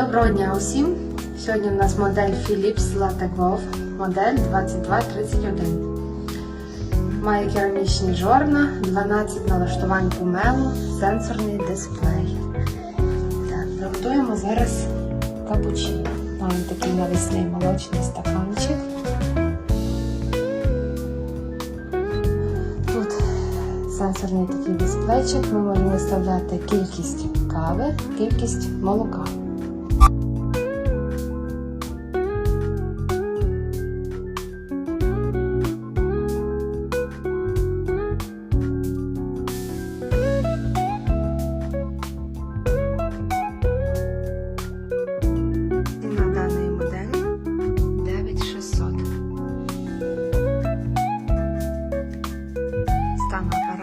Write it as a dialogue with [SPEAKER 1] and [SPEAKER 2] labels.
[SPEAKER 1] Доброго дня усім! Сьогодні у нас модель Philips Latte модель 2231. Має керамічні жорна, 12 налаштувань помелу, сенсорний дисплей. Так, зараз капучино. Маємо такий навісний молочний стаканчик. Тут сенсорний такий дисплейчик. Ми можемо виставляти кількість кави, кількість молока. programa